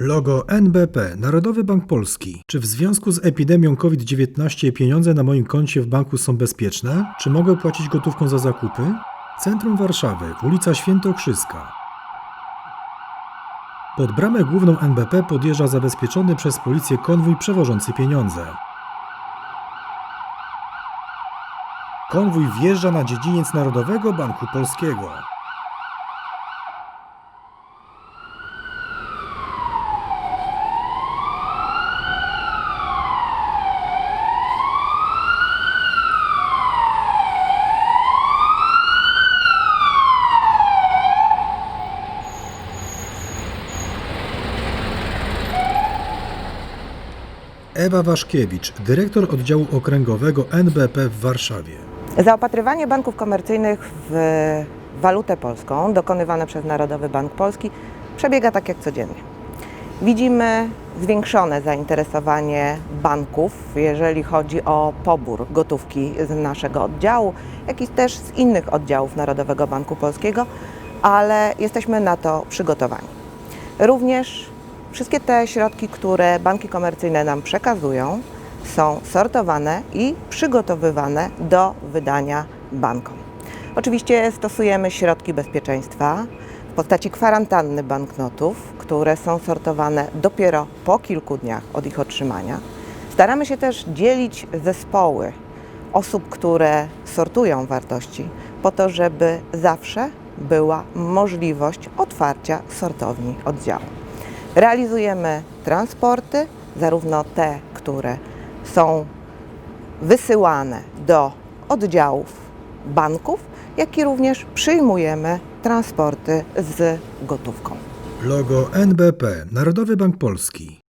Logo NBP, Narodowy Bank Polski. Czy w związku z epidemią COVID-19 pieniądze na moim koncie w banku są bezpieczne? Czy mogę płacić gotówką za zakupy? Centrum Warszawy, ulica Świętokrzyska. Pod bramę główną NBP podjeżdża zabezpieczony przez policję konwój przewożący pieniądze. Konwój wjeżdża na dziedziniec Narodowego Banku Polskiego. Ewa Waszkiewicz, dyrektor oddziału okręgowego NBP w Warszawie. Zaopatrywanie banków komercyjnych w walutę polską dokonywane przez Narodowy Bank Polski przebiega tak jak codziennie. Widzimy zwiększone zainteresowanie banków, jeżeli chodzi o pobór gotówki z naszego oddziału, jak i też z innych oddziałów Narodowego Banku Polskiego, ale jesteśmy na to przygotowani. Również wszystkie te środki, które banki komercyjne nam przekazują, są sortowane i przygotowywane do wydania bankom. Oczywiście stosujemy środki bezpieczeństwa w postaci kwarantanny banknotów, które są sortowane dopiero po kilku dniach od ich otrzymania. Staramy się też dzielić zespoły osób, które sortują wartości, po to, żeby zawsze była możliwość otwarcia sortowni oddziału. Realizujemy transporty, zarówno te, które są wysyłane do oddziałów banków, jak i również przyjmujemy transporty z gotówką. Logo NBP, Narodowy Bank Polski.